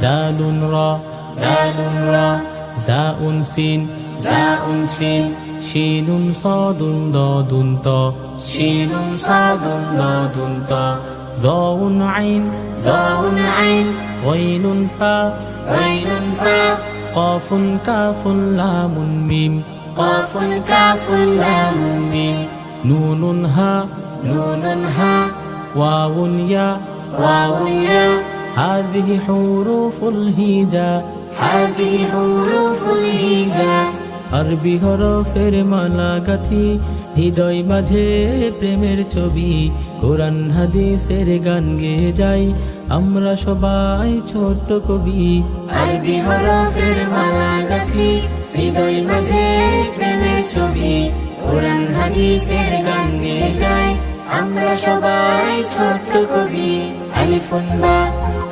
دال را دال را. زاء سين زاء سين شين صاد ضاد تا. شين صاد ضاد طا ظاء عين ظاء عين غين فا غين فا. قاف كاف لام ميم قاف كاف لام ميم نون ها نون ها. واو يا واو يا هذه حروف الهجاء هذه حروف الهجاء আরবি হরফের মালা গাথি হৃদয় মাঝে প্রেমের ছবি কোরআন হাদিসের গান গেয়ে যাই আমরা সবাই ছোট্ট কবি আরবি হরফের মালা গাথি হৃদয় মাঝে প্রেমের ছবি কোরআন হাদিসের গান গেয়ে যায় আমরা সবাই ছোট্ট কবি আলিফুন বা